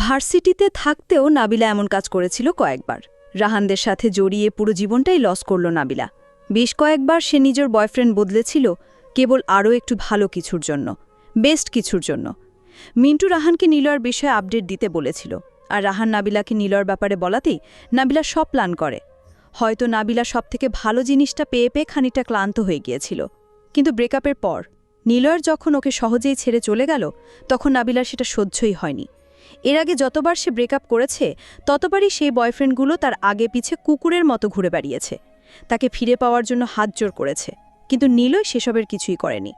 ভার্সিটিতে থাকতেও নাবিলা এমন কাজ করেছিল কয়েকবার। রাহানদের সাথে জড়িয়ে পুরো জীবনটাই লস করল নাবিলা। বেশ কয়েকবার সে নিজের বয়ফ্রেন্ড বদলেছিল, কেবল আরও একটু ভালো কিছুর জন্য বেস্ট কিছুর জন্য। মিন্টু রাহানকে নিলয়ের বিষয়ে আপডেট দিতে বলেছিল, আর রাহান নাবিলাকে নিলয়ের ব্যাপারে বলাতেই নাবিলা সব প্ল্যান করে। হয়তো নাবিলা সবথেকে ভালো জিনিসটা পেয়ে পেয়ে খানিকটা ক্লান্ত হয়ে গিয়েছিল। কিন্তু ব্রেকআপের পর, নিলয়ের যখন ওকে সহজেই ছেড়ে চলে গেল, তখন নাবিলার সেটা সহ্যই হয়নি। এর আগে যতবার সে ব্রেকআপ করেছে, ততবারই সেই বয়ফ্রেন্ডগুলো তার আগে পিছে কুকুরের মতো ঘুরে বেড়িয়েছে। তাকে ফিরে পাওয়ার জন্য হাত জোর করেছে, কিন্তু নীলয় সেসবের কিছুই করেনি।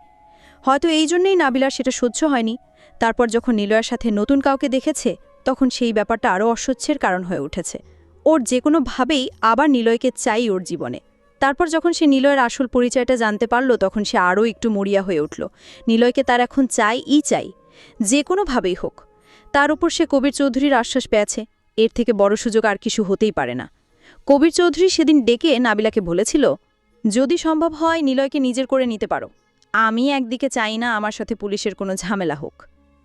হয়তো এই জন্যই নাবিলার সেটা সহ্য হয়নি। তারপর যখন নিলয়ের সাথে নতুন কাউকে দেখেছে, তখন সেই ব্যাপারটা আরও অস্বচ্ছের কারণ হয়ে উঠেছে। ওর যে কোনোভাবেই আবার নিলয়কে চাই ওর জীবনে। তারপর যখন সে নিলয়ের আসল পরিচয়টা জানতে পারল, তখন সে আরও একটু মরিয়া হয়ে উঠল। নিলয়কে তার এখন চাই ই চাই যে কোনোভাবেই হোক। তার উপর সে কবির চৌধুরীর আশ্বাস পেয়েছে। এর থেকে বড় সুযোগ আর কিছু হতেই পারে না। কবির চৌধুরী সেদিন ডেকে নাবিলাকে বলেছিল, যদি সম্ভব হয় নিলয়কে নিজের করে নিতে পারো। আমি একদিকে চাই না আমার সাথে পুলিশের কোনো ঝামেলা হোক।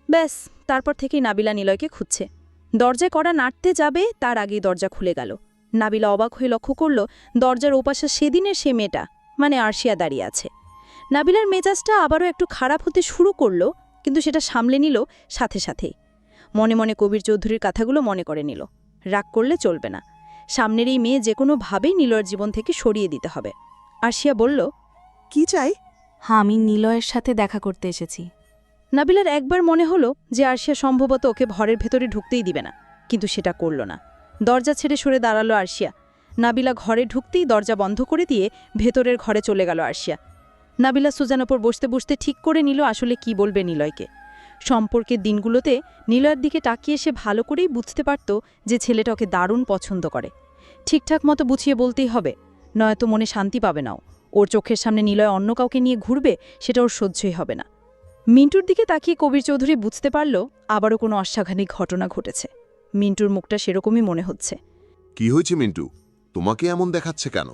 ব্যাস, তারপর থেকেই নাবিলা নিলয়কে খুঁজছে। দরজায় করা নাড়তে যাবে, তার আগেই দরজা খুলে গেল। নাবিলা অবাক হয়ে লক্ষ্য করল, দরজার ওপাশে সেদিনের সে মেয়েটা মানে আরশিয়া দাঁড়িয়ে আছে। নাবিলার মেজাজটা আবারও একটু খারাপ হতে শুরু করল, কিন্তু সেটা সামলে নিল সাথে সাথেই। মনে মনে কবির চৌধুরীর কথাগুলো মনে করে নিল। রাগ করলে চলবে না। সামনের এই মেয়ে যে কোনোভাবেই নীলয়ের জীবন থেকে সরিয়ে দিতে হবে। আরশিয়া বলল কি চাই? হ্যাঁ আমি নিলয়ের সাথে দেখা করতে এসেছি। নাবিলার একবার মনে হলো যে আরশিয়া সম্ভবত ওকে ঘরের ভেতরে ঢুকতেই দিবে না কিন্তু সেটা করল না। দরজা ছেড়ে সরে দাঁড়াল আরশিয়া। নাবিলা ঘরে ঢুকতেই দরজা বন্ধ করে দিয়ে ভেতরের ঘরে চলে গেল আরশিয়া। নাবিলা সুজান ওপর বসতে বসতে ঠিক করে নিল আসলে কি বলবে নিলয়কে। সম্পর্কের দিনগুলোতে নীলয়ের দিকে তাকিয়ে সে ভালো করেই বুঝতে পারত যে ছেলেটা ওকে দারুণ পছন্দ করে। ঠিকঠাক মতো বুঝিয়ে বলতেই হবে নয়তো মনে শান্তি পাবে নাও ওর চোখের সামনে নিলয় অন্য কাউকে নিয়ে ঘুরবে সেটা ওর সহ্যই হবে না। মিন্টুর দিকে তাকিয়ে কবির চৌধুরী বুঝতে পারল আবারও কোনো অস্বাঘানিক ঘটনা ঘটেছে। মিন্টুর মুখটা সেরকমই মনে হচ্ছে। কি হয়েছে মিন্টু? তোমাকে এমন দেখাচ্ছে কেন?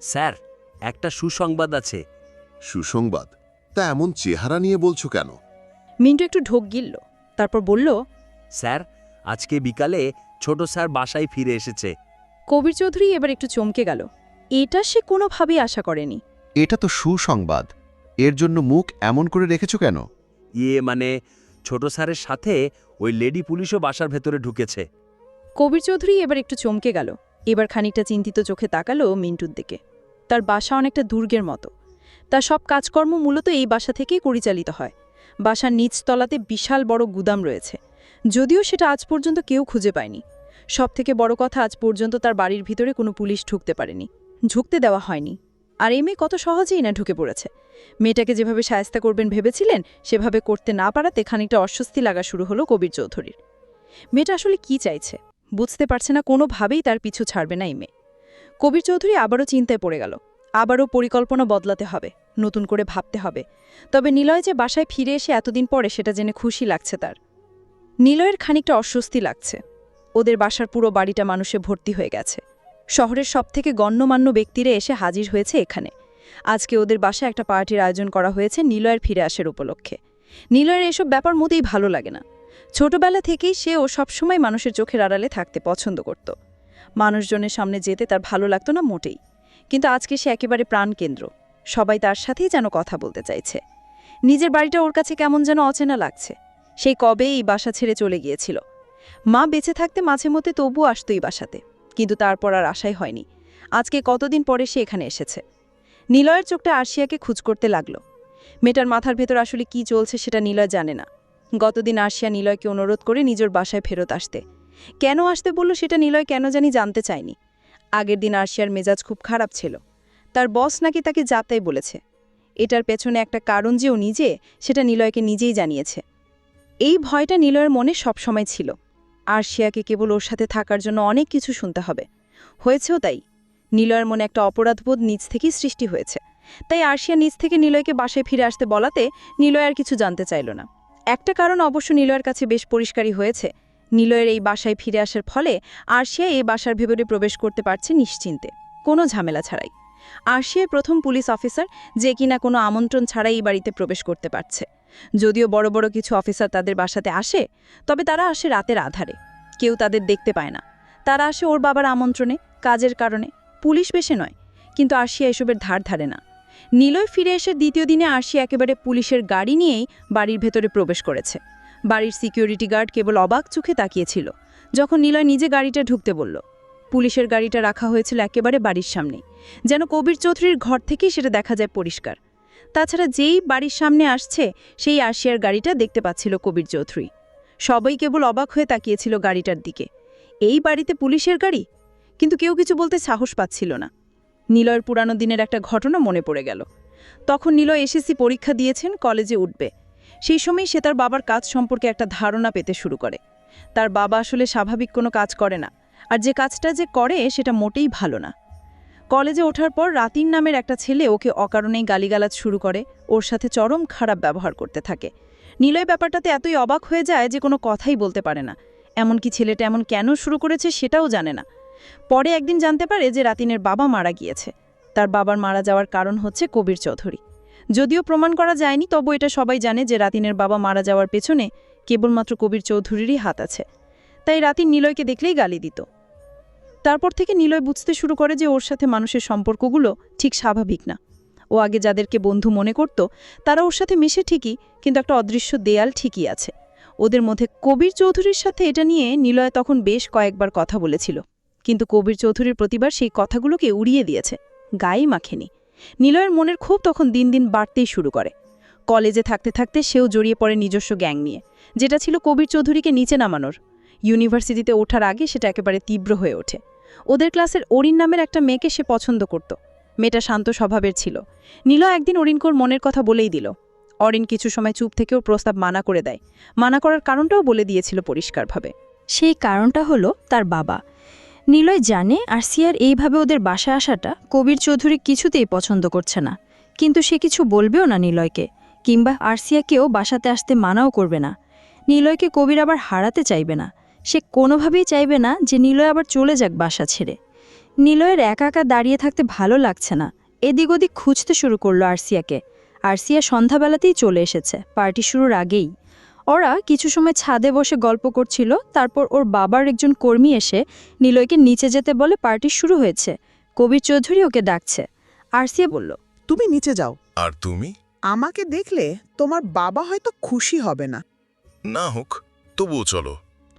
স্যার একটা সুসংবাদ আছে। সুসংবাদ? তা এমন চেহারা নিয়ে বলছো কেন? মিন্টু একটু ঢোক গিলল তারপর বলল স্যার আজকে বিকালে ছোট স্যার বাসায় ফিরে এসেছে। কবির চৌধুরী এবার একটু চমকে গেল। এটা সে কোনোভাবেই আশা করেনি। এটা তো সুসংবাদ। এর জন্য মুখ এমন করে রেখেছ কেন? ইয়ে মানে ছোট স্যারের সাথে ওই লেডি পুলিশও বাসার ভেতরে ঢুকেছে। কবির চৌধুরী এবার একটু চমকে গেল। এবার খানিকটা চিন্তিত চোখে তাকালো মিন্টুর দিকে। তার বাসা অনেকটা দুর্গের মতো। তার সব কাজকর্ম মূলত এই বাসা থেকেই পরিচালিত হয়। বাসার নিচতলাতে বিশাল বড় গুদাম রয়েছে। যদিও সেটা আজ পর্যন্ত কেউ খুঁজে পায়নি। সব থেকে বড় কথা আজ পর্যন্ত তার বাড়ির ভিতরে কোনো পুলিশ ঢুকতে পারেনি। ঝুঁকতে দেওয়া হয়নি। আর এই কত সহজেই না ঢুকে পড়েছে। মেয়েটাকে যেভাবে সায়স্তা করবেন ভেবেছিলেন, সেভাবে করতে না পারাতে খানিকটা অস্বস্তি লাগা শুরু হলো কবির চৌধুরীর। মেয়েটা আসলে কি চাইছে? বুঝতে পারছে না, কোনোভাবেই তার পিছু ছাড়বে না এই মেয়ে কবির চৌধুরী আবারও চিন্তায় পড়ে গেল। আবারও পরিকল্পনা বদলাতে হবে, নতুন করে ভাবতে হবে। তবে নিলয় যে বাসায় ফিরে এসে এতদিন পরে সেটা জেনে খুশি লাগছে তার। নিলয়ের খানিকটা অস্বস্তি লাগছে। ওদের বাসার পুরো বাড়িটা মানুষে ভর্তি হয়ে গেছে। শহরের সবথেকে গণ্যমান্য ব্যক্তিরা এসে হাজির হয়েছে এখানে। আজকে ওদের বাসায় একটা পার্টির আয়োজন করা হয়েছে নিলয়ের ফিরে আসার উপলক্ষে। নিলয়ের এসব ব্যাপার মোটেই ভালো লাগে না। ছোটবেলা থেকেই সে ও সবসময় মানুষের চোখের আড়ালে থাকতে পছন্দ করত। মানুষজনের সামনে যেতে তার ভালো লাগতো না মোটেই। কিন্তু আজকে সে একেবারে প্রাণকেন্দ্র। সবাই তার সাথেই যেন কথা বলতে চাইছে। নিজের বাড়িটা ওর কাছে কেমন যেন অচেনা লাগছে। সেই কবে এই বাসা ছেড়ে চলে গিয়েছিল? মা বেঁচে থাকতে মাঝে মধ্যে তবু আসতো এই বাসাতে, কিন্তু তারপর আর আশাই হয়নি। আজকে কতদিন পরে সে এখানে এসেছে? নিলয়ের চোখটা আরশিয়াকে খুঁজ করতে লাগল। মেয়েটার মাথার ভেতর আসলে কি চলছে সেটা নিলয় জানে না। গতদিন আরশিয়া নিলয়কে অনুরোধ করে নিজের বাসায় ফেরত আসতে। কেন আসতে বলল সেটা নিলয় কেন জানি জানতে চায়নি। আগের দিন আরশিয়ার মেজাজ খুব খারাপ ছিল। তার বস নাকি তাকে যাতাই বলেছে। এটার পেছনে একটা কারণ যে ও নিজে, সেটা নিলয়কে নিজেই জানিয়েছে। এই ভয়টা নিলয়ের মনে সবসময় ছিল। আরশিয়াকে কেবল ওর সাথে থাকার জন্য অনেক কিছু শুনতে হবে। হয়েছেও তাই। নিলয়ের মনে একটা অপরাধবোধ নিজ থেকেই সৃষ্টি হয়েছে। তাই আরশিয়া নিজ থেকে নিলয়কে বাসায় ফিরে আসতে বলাতে নিলয় আর কিছু জানতে চাইল না। একটা কারণ অবশ্য নিলয়ের কাছে বেশ পরিষ্কারই হয়েছে। নিলয়ের এই বাসায় ফিরে আসার ফলে আরশিয়া এই বাসার ভেতরে প্রবেশ করতে পারছে নিশ্চিন্তে। কোনো ঝামেলা ছাড়াই। আরশিয়ায় প্রথম পুলিশ অফিসার যে কিনা কোনো আমন্ত্রণ ছাড়াই এই বাড়িতে প্রবেশ করতে পারছে। যদিও বড় বড় কিছু অফিসার তাদের বাসাতে আসে, তবে তারা আসে রাতের আধারে। কেউ তাদের দেখতে পায় না। তারা আসে ওর বাবার আমন্ত্রণে, কাজের কারণে। পুলিশ বেশে নয়, কিন্তু আরশিয়া এসবের ধার ধারে না। নিলয় ফিরে এসে দ্বিতীয় দিনে আরশিয়া একেবারে পুলিশের গাড়ি নিয়েই বাড়ির ভেতরে প্রবেশ করেছে। বাড়ির সিকিউরিটি গার্ড কেবল অবাক চোখে তাকিয়েছিল। যখন নিলয় নিজে গাড়িটা ঢুকতে বলল, পুলিশের গাড়িটা রাখা হয়েছিল একেবারে বাড়ির সামনেই যেন কবির চৌধুরীর ঘর থেকেই সেটা দেখা যায় পরিষ্কার। তাছাড়া যেই বাড়ির সামনে আসছে, সেই আরশিয়ার গাড়িটা দেখতে পাচ্ছিল কবির চৌধুরী। সবাই কেবল অবাক হয়ে তাকিয়েছিল গাড়িটার দিকে। এই বাড়িতে পুলিশের গাড়ি? কিন্তু কেউ কিছু বলতে সাহস পাচ্ছিল না। নিলয়ের পুরানো দিনের একটা ঘটনা মনে পড়ে গেল। তখন নিলয় এসএসসি পরীক্ষা দিয়েছেন, কলেজে উঠবে। সেই সময় সে তার বাবার কাজ সম্পর্কে একটা ধারণা পেতে শুরু করে। তার বাবা আসলে স্বাভাবিক কোনো কাজ করে না, আর যে কাজটা যে করে সেটা মোটেই ভালো না। কলেজে ওঠার পর রাতিন নামের একটা ছেলে ওকে অকারণেই গালিগালাজ শুরু করে, ওর সাথে চরম খারাপ ব্যবহার করতে থাকে। নিলয় ব্যাপারটাতে এতই অবাক হয়ে যায় যে কোনো কথাই বলতে পারে না। এমনকি ছেলেটা এমন কেন শুরু করেছে সেটাও জানে না। পরে একদিন জানতে পারে যে রাতিনের বাবা মারা গিয়েছে। তার বাবার মারা যাওয়ার কারণ হচ্ছে কবির চৌধুরী। যদিও প্রমাণ করা যায়নি, তবু এটা সবাই জানে যে রাতিনের বাবা মারা যাওয়ার পেছনে কেবলমাত্র কবির চৌধুরীরই হাত আছে। তাই রাতিন নিলয়কে দেখলেই গালি দিত। তারপর থেকে নিলয় বুঝতে শুরু করে যে ওর সাথে মানুষের সম্পর্কগুলো ঠিক স্বাভাবিক না। ও আগে যাদেরকে বন্ধু মনে করত, তারা ওর সাথে মিশে ঠিকই, কিন্তু একটা অদৃশ্য দেয়াল ঠিকই আছে। ওদের মধ্যে কবির চৌধুরীর সাথে এটা নিয়ে নিলয় তখন বেশ কয়েকবার কথা বলেছিল। কিন্তু কবির চৌধুরীর প্রতিবার সেই কথাগুলোকে উড়িয়ে দিয়েছে, গায়ে মাখেনি। নিলয়ের মনের খুব তখন দিন দিন বাড়তেই শুরু করে। কলেজে থাকতে থাকতে সেও জড়িয়ে পড়ে নিজস্ব গ্যাং নিয়ে, যেটা ছিল কবির চৌধুরীকে নিচে নামানোর। ইউনিভার্সিটিতে ওঠার আগে সেটা একেবারে তীব্র হয়ে ওঠে। ওদের ক্লাসের অরিন নামের একটা মেয়েকে সে পছন্দ করত। মেয়েটা শান্ত স্বভাবের ছিল। নীল একদিন অরিনকোর মনের কথা বলেই দিল। অরিন কিছু সময় চুপ থেকেও প্রস্তাব মানা করে দেয়। মানা করার কারণটাও বলে দিয়েছিল পরিষ্কারভাবে। সেই কারণটা হলো তার বাবা। নিলয় জানে আর সিয়ার এইভাবে ওদের বাসায় আসাটা কবির চৌধুরী কিছুতেই পছন্দ করছে না। কিন্তু সে কিছু বলবেও না নিলয়কে, কিংবা আরসিয়াকেও বাসাতে আসতে মানাও করবে না। নিলয়কে কবির আবার হারাতে চাইবে না। সে কোনোভাবেই চাইবে না যে নিলয় আবার চলে যাক বাসা ছেড়ে। নিলয়ের একা একা দাঁড়িয়ে থাকতে ভালো লাগছে না। এদিক ওদিক খুঁজতে শুরু করল আরসিয়াকে। আরসিয়া সন্ধ্যাবেলাতেই চলে এসেছে, পার্টি শুরুর আগেই। ওরা কিছু সময় ছাদে বসে গল্প করছিল তারপর ওর বাবার একজন কর্মী এসে নিলয়কে নিচে যেতে বলে পার্টি শুরু হয়েছে। কবির চৌধুরী ওকে ডাকছে। আরসিয়া বলল তুমি নিচে যাও। আর তুমি? আমাকে দেখলে তোমার বাবা হয়তো খুশি হবে না। না হোক তবুও চলো।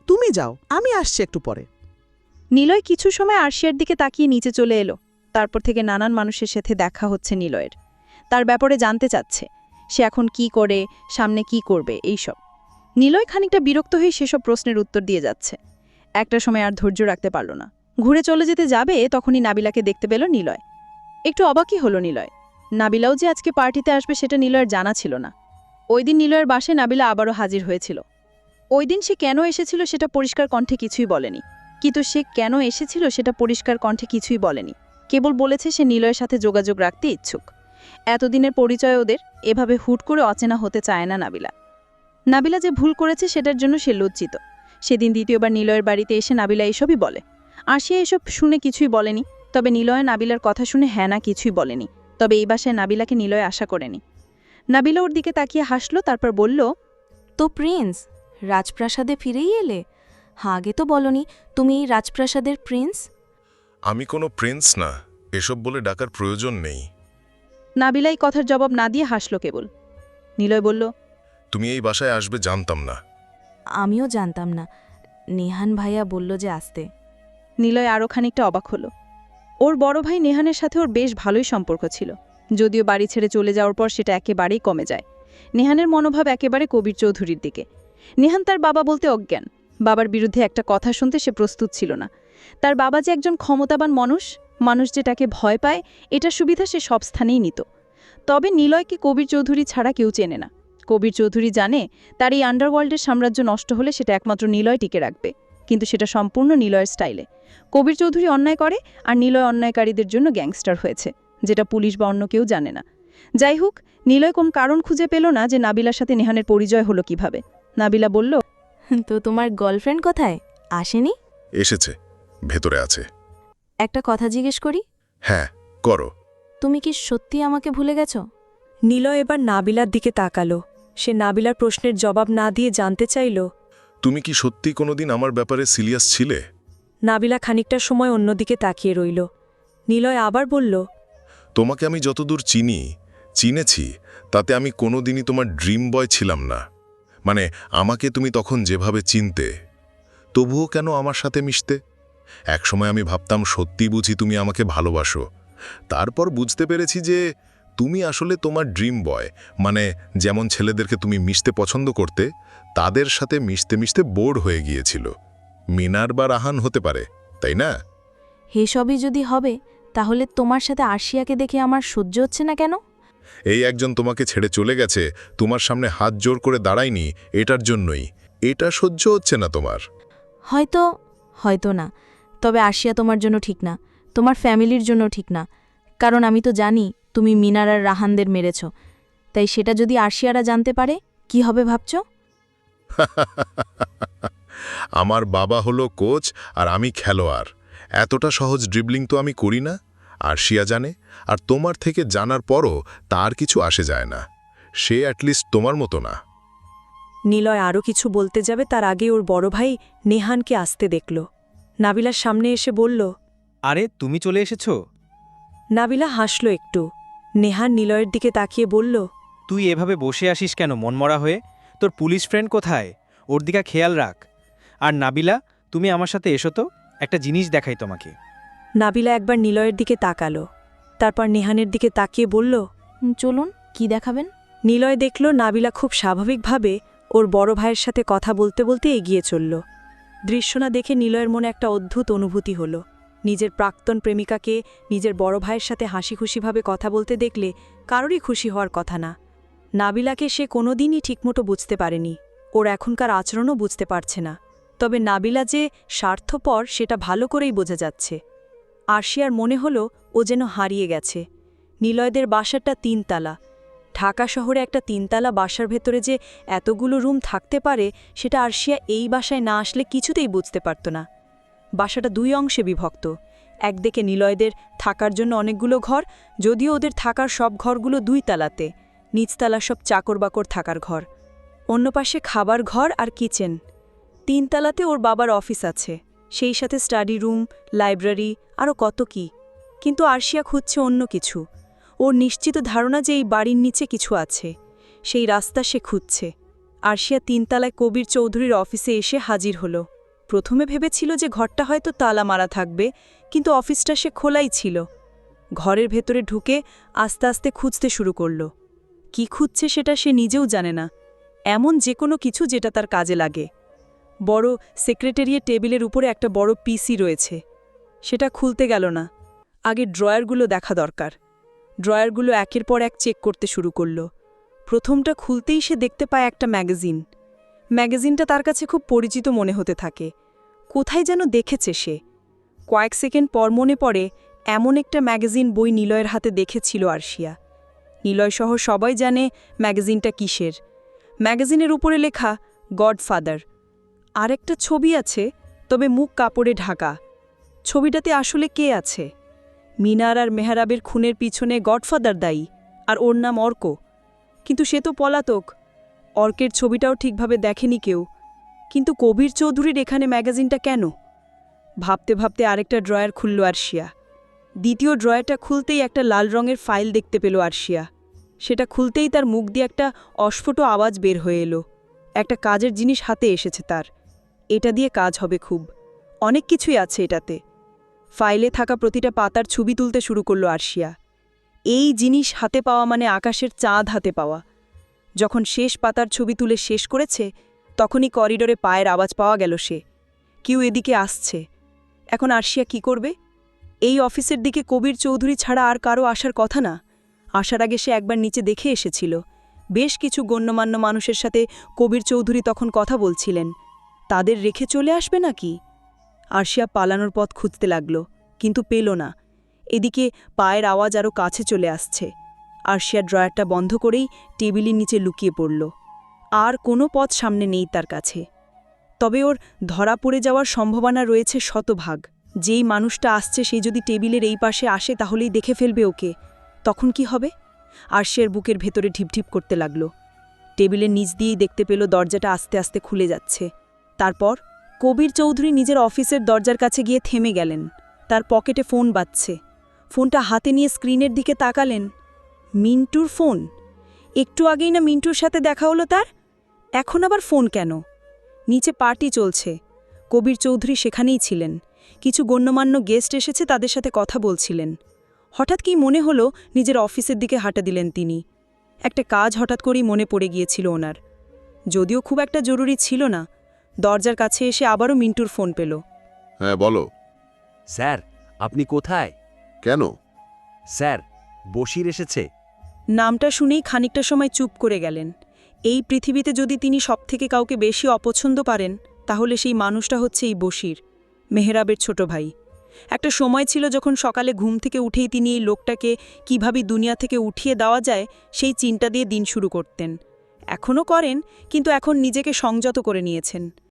তুমি যাও আমি আসছি একটু পরে। নিলয় কিছু সময় আরশিয়ার দিকে তাকিয়ে নিচে চলে এলো। তারপর থেকে নানান মানুষের সাথে দেখা হচ্ছে নিলয়ের। তার ব্যাপারে জানতে চাচ্ছে সে এখন কি করে সামনে কি করবে এইসব। নিলয় খানিকটা বিরক্ত হয়ে সেসব প্রশ্নের উত্তর দিয়ে যাচ্ছে। একটা সময় আর ধৈর্য রাখতে পারল না। ঘুরে চলে যেতে যাবে, তখনই নাবিলাকে দেখতে পেল নিলয়। একটু অবাকই হলো নিলয়। নাবিলাও যে আজকে পার্টিতে আসবে সেটা নিলয়ের জানা ছিল না। ওই দিন নিলয়ের বাসে নাবিলা আবারও হাজির হয়েছিল। ওই দিন সে কেন এসেছিল সেটা পরিষ্কার কণ্ঠে কিছুই বলেনি। কিন্তু সে কেন এসেছিল সেটা পরিষ্কার কণ্ঠে কিছুই বলেনি। কেবল বলেছে সে নিলয়ের সাথে যোগাযোগ রাখতে ইচ্ছুক। এতদিনের পরিচয় ওদের এভাবে হুট করে অচেনা হতে চায় না নাবিলা। নাবিলা যে ভুল করেছে সেটার জন্য সে লজ্জিত। সেদিন দ্বিতীয়বার নিলয়ের বাড়িতে এসে নাবিলা এসবই বলে। আসিয়া এসব শুনে কিছুই বলেনি তবে নিলয় নাবিলার কথা শুনে হ্যাঁ না কিছুই বলেনি। তবে এই বাসায় নাবিলাকে নিলয় আশা করেনি। নাবিলা ওর দিকে তাকিয়ে হাসলো তারপর বলল তো প্রিন্স রাজপ্রাসাদে ফিরেই এলে? হ্যাঁ আগে তো বলনি তুমি এই রাজপ্রাসাদের প্রিন্স? আমি কোনো প্রিন্স না এসব বলে ডাকার প্রয়োজন নেই। নাবিলা এই কথার জবাব না দিয়ে হাসল কেবল। নিলয় বলল তুমি এই বাসায় আসবে জানতাম না। আমিও জানতাম না। নেহান ভাইয়া বলল যে আসতে। নিলয় আরও খানিকটা অবাক হলো। ওর বড় ভাই নেহানের সাথে ওর বেশ ভালোই সম্পর্ক ছিল। যদিও বাড়ি ছেড়ে চলে যাওয়ার পর সেটা একেবারেই কমে যায়। নেহানের মনোভাব একেবারে কবির চৌধুরীর দিকে। নেহান তার বাবা বলতে অজ্ঞান। বাবার বিরুদ্ধে একটা কথা শুনতে সে প্রস্তুত ছিল না। তার বাবা যে একজন ক্ষমতাবান মানুষ মানুষ যে তাকে ভয় পায় এটা সুবিধা সে সব স্থানেই নিত। তবে নিলয়কে কবির চৌধুরী ছাড়া কেউ চেনে না। কবির চৌধুরী জানে তার এই আন্ডারওয়ার্ল্ডের সাম্রাজ্য নষ্ট হলে সেটা একমাত্র নিলয় টিকে রাখবে। কিন্তু সেটা সম্পূর্ণ নিলয়ের স্টাইলে কবির চৌধুরী অন্যায় করে আর নিলয় অন্যায়কারীদের জন্য গ্যাংস্টার হয়েছে যেটা পুলিশ বা অন্য কেউ জানে না। যাই হোক নিলয় কোন কারণ খুঁজে পেল না যে নাবিলার সাথে নেহানের পরিচয় হলো কীভাবে। নাবিলা বলল তো তোমার গার্লফ্রেন্ড কোথায়? আসেনি? এসেছে ভেতরে আছে। একটা কথা জিজ্ঞেস করি? হ্যাঁ করো। তুমি কি সত্যি আমাকে ভুলে গেছো? নীলয় এবার নাবিলার দিকে তাকালো। সে নাবিলার প্রশ্নের জবাব না দিয়ে জানতে চাইল তুমি কি সত্যি কোনোদিন আমার ব্যাপারে সিরিয়াস ছিলে? নাবিলা খানিকটা সময় অন্যদিকে তাকিয়ে রইল। নিলয় আবার বলল তোমাকে আমি যতদূর চিনি চিনেছি তাতে আমি কোনোদিনই তোমার ড্রিম বয় ছিলাম না। মানে আমাকে তুমি তখন যেভাবে চিনতে তবুও কেন আমার সাথে মিশতে? একসময় আমি ভাবতাম সত্যি বুঝি তুমি আমাকে ভালোবাসো। তারপর বুঝতে পেরেছি যে তুমি আসলে তোমার ড্রিম বয় মানে যেমন ছেলেদেরকে তুমি মিশতে পছন্দ করতে তাদের সাথে মিশতে মিশতে বোর হয়ে গিয়েছিল। মিনার বা রাহান হতে পারে তাই না? হে সবই যদি হবে তাহলে তোমার সাথে আশিয়াকে দেখে আমার সহ্য হচ্ছে না কেন? এই একজন তোমাকে ছেড়ে চলে গেছে তোমার সামনে হাত জোর করে দাঁড়ায়নি এটার জন্যই। এটা সহ্য হচ্ছে না তোমার। হয়তো হয়তো না। তবে আরশিয়া তোমার জন্য ঠিক না তোমার ফ্যামিলির জন্য ঠিক না। কারণ আমি তো জানি তুমি মিনার আর রাহানদের মেরেছ। তাই সেটা যদি আরশিয়ারা জানতে পারে কি হবে ভাবছ? আমার বাবা হলো কোচ আর আমি খেলোয়াড়। এতটা সহজ ড্রিবলিং তো আমি করি না। আর শিয়া জানে আর তোমার থেকে জানার পরও তার কিছু আসে যায় না। সে অ্যাটলিস্ট তোমার মতো না। নিলয় আরও কিছু বলতে যাবে তার আগে ওর বড় ভাই নেহানকে আসতে দেখল। নাবিলার সামনে এসে বলল আরে তুমি চলে এসেছ? নাবিলা হাসল একটু। নেহান নিলয়ের দিকে তাকিয়ে বলল তুই এভাবে বসে আসিস কেন মনমরা হয়ে? তোর পুলিশ ফ্রেন্ড কোথায়? ওর দিকে খেয়াল রাখ। আর নাবিলা তুমি আমার সাথে এসো তো একটা জিনিস দেখাই তোমাকে। নাবিলা একবার নিলয়ের দিকে তাকালো। তারপর নেহানের দিকে তাকিয়ে বলল চলুন কি দেখাবেন? নিলয় দেখল নাবিলা খুব স্বাভাবিকভাবে ওর বড় ভাইয়ের সাথে কথা বলতে বলতে এগিয়ে চলল। দৃশ্যনা দেখে নিলয়ের মনে একটা অদ্ভুত অনুভূতি হল। নিজের প্রাক্তন প্রেমিকাকে নিজের বড় ভাইয়ের সাথে হাসি খুশিভাবে কথা বলতে দেখলে কারোরই খুশি হওয়ার কথা না। নাবিলাকে সে কোনোদিনই ঠিকমতো বুঝতে পারেনি। ওর এখনকার আচরণও বুঝতে পারছে না। তবে নাবিলা যে স্বার্থপর, সেটা ভালো করেই বোঝা যাচ্ছে। আরশিয়ার মনে হলো ও যেন হারিয়ে গেছে। নিলয়দের বাসাটা তিনতলা। ঢাকা শহরে একটা তিনতলা বাসার ভেতরে যে এতগুলো রুম থাকতে পারে, সেটা আরশিয়া এই বাসায় না আসলে কিছুতেই বুঝতে পারত না। বাসাটা দুই অংশে বিভক্ত। একদিকে নিলয়দের থাকার জন্য অনেকগুলো ঘর, যদিও ওদের থাকার সব ঘরগুলো দুই তালাতে নিচতলা সব চাকর বাকর থাকার ঘর। অন্য পাশে খাবার ঘর আর কিচেন। তিনতলাতে ওর বাবার অফিস আছে। সেই সাথে স্টাডি রুম, লাইব্রেরি আরও কত কি। কিন্তু আরশিয়া খুঁজছে অন্য কিছু। ওর নিশ্চিত ধারণা যে এই বাড়ির নিচে কিছু আছে। সেই রাস্তা সে খুঁজছে। আরশিয়া তিনতলায় কবির চৌধুরীর অফিসে এসে হাজির হলো। প্রথমে ভেবেছিল যে ঘরটা হয়তো তালা মারা থাকবে, কিন্তু অফিসটা সে খোলাই ছিল। ঘরের ভেতরে ঢুকে আস্তে আস্তে খুঁজতে শুরু করল। কি খুঁজছে সেটা সে নিজেও জানে না। এমন যে কোনো কিছু যেটা তার কাজে লাগে। বড় সেক্রেটারিয়েট টেবিলের উপরে একটা বড় পিসি রয়েছে। সেটা খুলতে গেল না। আগে ড্রয়ারগুলো দেখা দরকার। ড্রয়ারগুলো একের পর এক চেক করতে শুরু করল। প্রথমটা খুলতেই সে দেখতে পায় একটা ম্যাগাজিন। ম্যাগাজিনটা তার কাছে খুব পরিচিত মনে হতে থাকে। কোথায় যেন দেখেছে সে। কয়েক সেকেন্ড পর মনে পড়ে, এমন একটা ম্যাগাজিন বই নিলয়ের হাতে দেখেছিল আরশিয়া। নিলয়সহ সবাই জানে ম্যাগাজিনটা কিসের। ম্যাগাজিনের উপরে লেখা, গডফাদার। আর একটা ছবি আছে, তবে মুখ কাপড়ে ঢাকা। ছবিটাতে আসলে কে আছে? মিনার আর মেহরাবের খুনের পিছনে গডফাদার দায়ী, আর ওর নাম অর্ক। কিন্তু সে তো পলাতক। অর্কের ছবিটাও ঠিকভাবে দেখেনি কেউ। কিন্তু কবির চৌধুরীর এখানে ম্যাগাজিনটা কেন? ভাবতে ভাবতে আরেকটা ড্রয়ার খুলল আরশিয়া। দ্বিতীয় ড্রয়ারটা খুলতেই একটা লাল রঙের ফাইল দেখতে পেল আরশিয়া। সেটা খুলতেই তার মুখ দিয়ে একটা অস্ফুট আওয়াজ বের হয়ে এলো। একটা কাজের জিনিস হাতে এসেছে তার। এটা দিয়ে কাজ হবে খুব। অনেক কিছুই আছে এটাতে। ফাইলে থাকা প্রতিটা পাতার ছবি তুলতে শুরু করল আরশিয়া। এই জিনিস হাতে পাওয়া মানে আকাশের চাঁদ হাতে পাওয়া। যখন শেষ পাতার ছবি তুলে শেষ করেছে, তখনই করিডোরে পায়ের আওয়াজ পাওয়া গেল সে। কেউ এদিকে আসছে। এখন আরশিয়া কি করবে? এই অফিসের দিকে কবির চৌধুরী ছাড়া আর কারও আসার কথা না। আসার আগে সে একবার নিচে দেখে এসেছিল। বেশ কিছু গণ্যমান্য মানুষের সাথে কবির চৌধুরী তখন কথা বলছিলেন। তাদের রেখে চলে আসবে নাকি? আরশিয়া পালানোর পথ খুঁজতে লাগল, কিন্তু পেল না। এদিকে পায়ের আওয়াজ আরও কাছে চলে আসছে। আরশিয়া ড্রয়ারটা বন্ধ করেই টেবিলের নিচে লুকিয়ে পড়ল। আর কোনো পথ সামনে নেই তার কাছে। তবে ওর ধরা পড়ে যাওয়ার সম্ভাবনা রয়েছে শতভাগ। যেই মানুষটা আসছে, সে যদি টেবিলের এই পাশে আসে, তাহলেই দেখে ফেলবে ওকে। তখন কি হবে? আরশিয়ার বুকের ভেতরে ঢিপঢিপ করতে লাগল। টেবিলের নিচ দিয়েই দেখতে পেল দরজাটা আস্তে আস্তে খুলে যাচ্ছে। তারপর কবির চৌধুরী নিজের অফিসের দরজার কাছে গিয়ে থেমে গেলেন। তার পকেটে ফোন বাজছে। ফোনটা হাতে নিয়ে স্ক্রিনের দিকে তাকালেন। মিন্টুর ফোন? একটু আগেই না মিন্টুর সাথে দেখা হলো তার? এখন আবার ফোন কেন? নিচে পার্টি চলছে। কবির চৌধুরী সেখানেই ছিলেন। কিছু গণ্যমান্য গেস্ট এসেছে তাদের সাথে কথা বলছিলেন। হঠাৎ কি মনে হলো নিজের অফিসের দিকে হাঁটা দিলেন তিনি। একটা কাজ হঠাৎ করেই মনে পড়ে গিয়েছিল ওনার। যদিও খুব একটা জরুরি ছিল না দরজার কাছে এসে আবারও মিন্টুর ফোন পেল। হ্যাঁ বলো। স্যার আপনি কোথায়? কেন? স্যার বশির এসেছে। নামটা শুনেই খানিকটা সময় চুপ করে গেলেন। এই পৃথিবীতে যদি তিনি সবথেকে কাউকে বেশি অপছন্দ পারেন, তাহলে সেই মানুষটা হচ্ছে এই বশির, মেহরাবের ছোট ভাই। একটা সময় ছিল যখন সকালে ঘুম থেকে উঠেই তিনি এই লোকটাকে কীভাবে দুনিয়া থেকে উঠিয়ে দেওয়া যায়, সেই চিন্তা দিয়ে দিন শুরু করতেন। এখনও করেন, কিন্তু এখন নিজেকে সংযত করে নিয়েছেন।